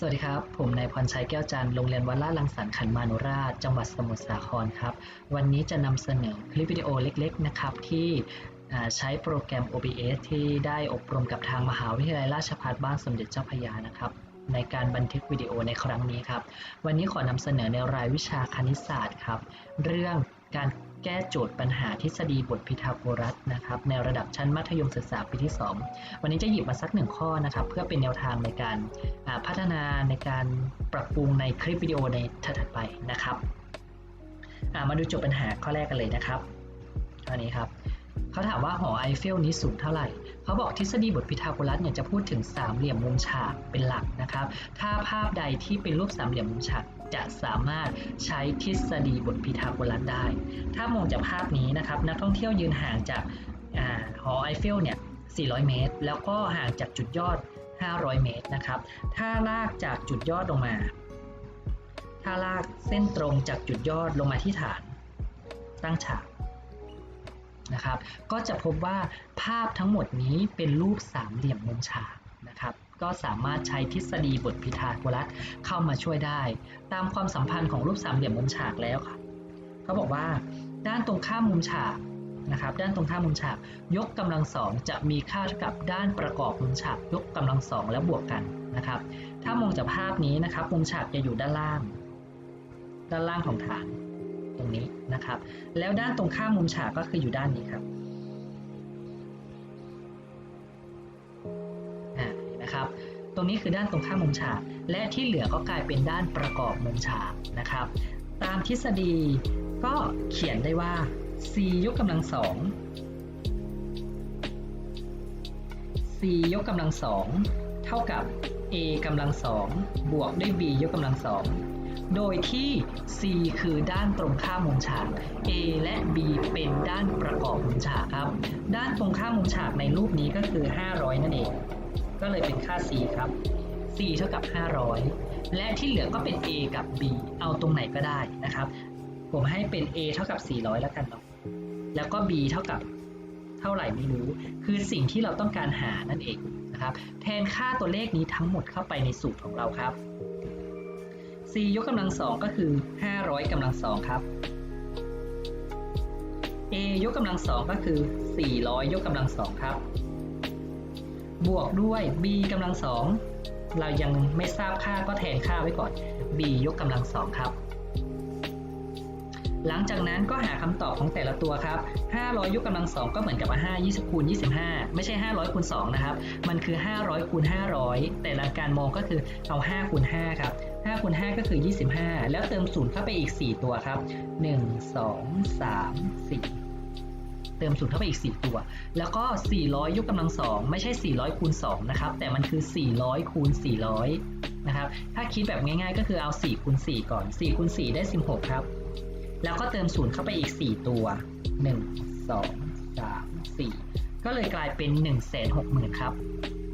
สวัสดีครับ ผมนายพรชัยแก้วจันทร์โรงเรียนวัดลาดลังสรรค์ขันมานุราช จังหวัดสมุทรสาครครับ วันนี้จะนำเสนอคลิปวิดีโอเล็กๆ นะครับ ที่ใช้โปรแกรม OBS ที่ได้อบรมกับทางมหาวิทยาลัยราชภัฏบ้านสมเด็จเจ้าพระยานะครับ ในการบันทึกวิดีโอในครั้งนี้ครับ วันนี้ขอนำเสนอในรายวิชาคณิตศาสตร์ครับ เรื่อง การแก้โจทย์ปัญหาทฤษฎีบทพีทาโกรัสนะครับในระดับชั้นมัธยมศึกษาปีที่ 2 วันนี้จะหยิบมาสักหนึ่งข้อนะครับ เพื่อเป็นแนวทางในการพัฒนาในการปรับปรุงในคลิปวิดีโอในถัดไปนะครับมาดูโจทย์ปัญหาข้อแรกกันเลยนะครับข้อนี้ครับเขาถามว่าหอไอเฟลนี้สูงเท่าไหร่ เขาบอกทฤษฎีบทพีทาโกรัสเนี่ยจะพูดถึงสามเหลี่ยมมุมฉากเป็นหลักนะครับ ถ้าภาพใดที่เป็นรูปสามเหลี่ยมมุมฉาก จะสามารถใช้ทฤษฎีบทพีทาโกรัสได้ ถ้ามองจากภาพนี้นะครับนักท่องเที่ยวยืนห่างจากหอไอเฟลเนี่ย 400 เมตร แล้วก็ห่างจากจุดยอด 500 เมตรนะครับ ถ้าลากจากจุดยอดลงมา ถ้าลากเส้นตรงจากจุดยอดลงมาที่ฐานตั้งฉากนะครับ ก็จะพบว่าภาพทั้งหมดนี้เป็นรูปสามเหลี่ยมมุมฉากนะครับ ก็สามารถใช้ทฤษฎีบทพิทาโกรัสเข้ามาช่วยได้ ตามความสัมพันธ์ของรูปสามเหลี่ยมมุมฉากแล้วค่ะเขาบอกว่า ด้านตรงข้ามมุมฉากนะครับ ด้านตรงข้ามมุมฉาก ยกกำลังสองจะมีค่าเท่ากับด้านประกอบมุมฉาก ยกกำลังสองแล้วบวกกันนะครับ ถ้ามองจากภาพนี้นะครับมุมฉากจะอยู่ด้านล่าง ด้านล่างของฐานตรงนี้นะครับ แล้วด้านตรงข้ามมุมฉากก็คืออยู่ด้านนี้ครับ ตรงนี้คือด้านตรงข้ามมุมฉาก และที่เหลือก็กลายเป็นด้านประกอบมุมฉากนะครับ ตามทฤษฎีก็เขียนได้ว่า c ยกกำลังสอง c ยกกำลังสองเท่ากับ a กำลังสองบวกด้วย b ยกกำลังสองโดยที่ c คือด้านตรงข้ามมุมฉาก a และ b เป็นด้านประกอบมุมฉากครับ ด้านตรงข้ามมุมฉากในรูปนี้ก็คือ 500 นั่นเอง ก็เลยเป็นค่า c ครับ c เท่ากับ 500 และที่เหลือก็เป็น a กับ b เอาตรงไหนก็ได้นะครับ ผมให้เป็น a เท่ากับ 400 แล้วกันเนาะแล้วก็ b เท่ากับเท่าไหร่ไม่รู้ คือสิ่งที่เราต้องการหานั่นเองนะครับ แทนค่าตัวเลขนี้ทั้งหมดเข้าไปในสูตรของเราครับ c ยกกำลังสองก็คือ 500กำลังสองครับ a ยกกำลังสองก็คือ 400 ยกกำลังสองครับ บวกด้วย b กำลังสองเรายังไม่ทราบค่าก็แทนค่าไว้ก่อน b ยกกำลังสองครับ หลังจากนั้นก็หาคำตอบของแต่ละตัวครับ 500 ยกกำลังสองก็เหมือนกับว่า5 20คูณ25 ไม่ใช่ 500คูณ2นะครับ มันคือ 500คูณ500 แต่ละการมองก็คือเอา5คูณ5ครับ5คูณ5ก็คือ 25 แล้วเติมศูนย์เข้าไปอีก 4 ตัวครับ 1 2 3 4 เติมศูนย์เข้าไปอีก 4 ตัว แล้วก็ 400 ยกกำลังสองไม่ใช่ 400คูณ2นะครับ แต่มันคือ 400คูณ400 นะครับ ถ้าคิดแบบง่ายๆ ก็คือเอา4คูณ4ก่อน4คูณ4ได้ 16 ครับ แล้วก็เติมศูนย์เข้าไปอีก 4 ตัว 1 2 3 4 ก็เลยกลายเป็น 1 6 0 0 0 0 ครับ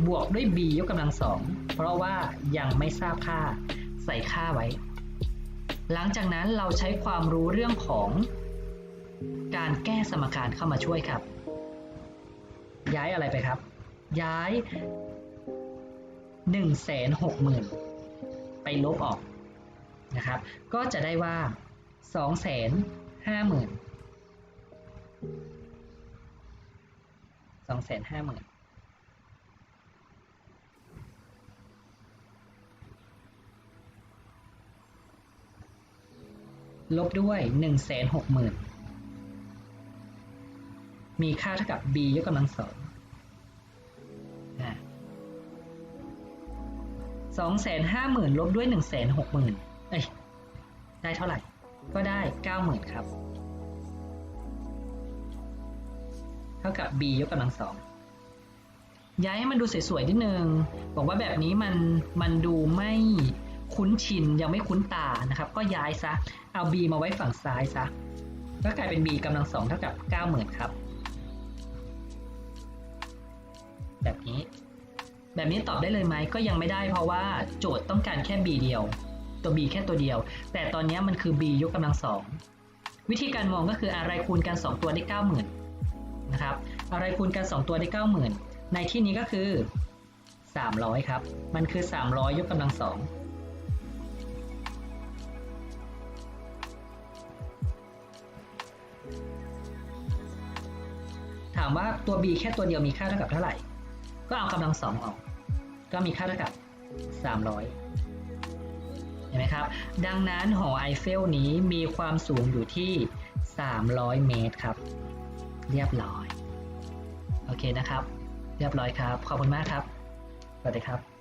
บวกด้วย b ยกกำลังสองเพราะว่ายังไม่ทราบค่าใส่ค่าไว้ หลังจากนั้นเราใช้ความรู้เรื่องของ การแก้สมการเข้ามาช่วยครับ ย้ายอะไรไปครับ ย้าย1 6 0 0 0 0ไปลบออกนะครับ ก็จะได้ว่า2 5 0 0 0 0 2 5 0 0 0 0ลบด้วย1 6 0 0 0 0มี มีค่าเท่ากับ b ยกกำลังสองสองแสนห้าหมื่นลบด้วยหนึ่งแสนหกหมื่นเอ้ย ได้เท่าไหร่ ก็ได้เก้าหมื่นครับ เท่ากับ b ยกกำลังสองย้ายให้มันดูสวยๆนิดนึงบอกว่าแบบนี้มันมันดูไม่คุ้นชินยังไม่คุ้นตานะครับ ก็ย้ายซะ เอา b มาไว้ฝั่งซ้ายซะ ก็กลายเป็น b กำลังสองเท่ากับ 90,000 ครับ แบบนี้ตอบได้เลยไหมก็ยังไม่ได้เพราะว่าโจทย์ต้องการแค่ b เดียว ตัว b แค่ตัวเดียว แต่ตอนนี้มันคือ b ยกกำลังสองวิธีการมองก็คืออะไรคูณกัน 2 ตัวได้ 90,000นะครับอะไรคูณกัน 2 ตัวได้ 90,000 ในที่นี้ก็คือ 300 ครับ มันคือ 300 ยกกำลังสองถามว่าตัว b แค่ตัวเดียวมีค่าเท่ากับเท่าไหร่ ก็เอากำลังสองออก ก็มีค่าเท่ากับ 300 เห็นไหมครับ ดังนั้นหอไอเฟลนี้มีความสูงอยู่ที่ 300 เมตรครับ เรียบร้อย โอเคนะครับ เรียบร้อยครับ ขอบคุณมากครับ สวัสดีครับ